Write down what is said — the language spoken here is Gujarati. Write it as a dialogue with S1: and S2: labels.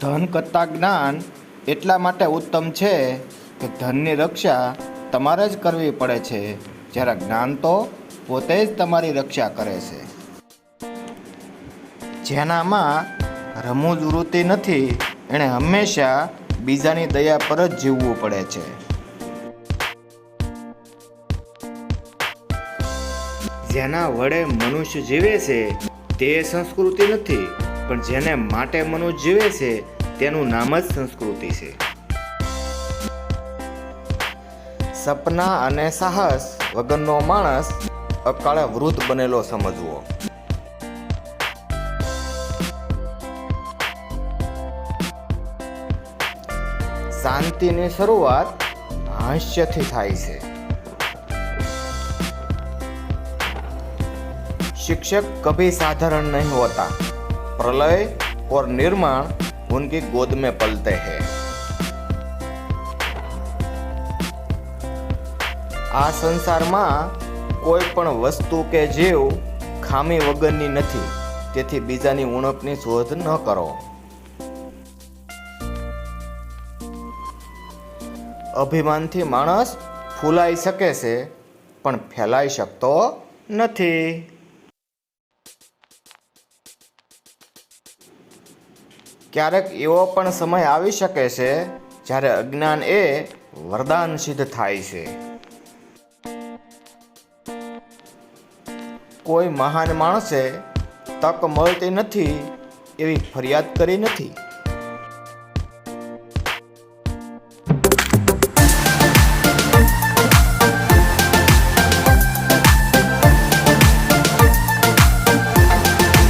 S1: ધન કરતાં જ્ઞાન એટલા માટે ઉત્તમ છે કે ધનની રક્ષા તમારે જ કરવી પડે છે. જ્યારે જ્ઞાન તો પોતે જ તમારી રક્ષા કરે છે. જેનામાં રમૂજ વૃત્તિ નથી, એણે હંમેશા બીજાની દયા પર જ જીવવું પડે છે. જેના વડે મનુષ્ય જીવે છે, તે સંસ્કૃતિ નથી પણ જેને માટે મનુજ જીવે છે, તેનું નામ જ સંસ્કૃતિ છે. સપના અને સાહસ વગરનો માણસ અકાળે વૃદ્ધ બનેલો સમજવો. શાંતિની શરૂઆત હાસ્યથી થાય છે. શિક્ષક કભી સાધારણ નહીં હોતા. प्रलय और निर्माण उनकी गोद में पलते हैं આ સંસારમાં કોઈ પણ વસ્તુ કે જીવ ખામી વગરની નથી તેથી બીજાની ઉણપની શોધ ન કરો અભિમાનથી માણસ ફૂલાઈ શકે છે પણ ફેલાઈ શકતો નથી ક્યારેક એવો પણ સમય આવી શકે છે જ્યારે અજ્ઞાન એ વરદાન સિદ્ધ થાય છે. કોઈ મહાન માણસે તક મળતી નથી એવી ફરિયાદ કરી નથી.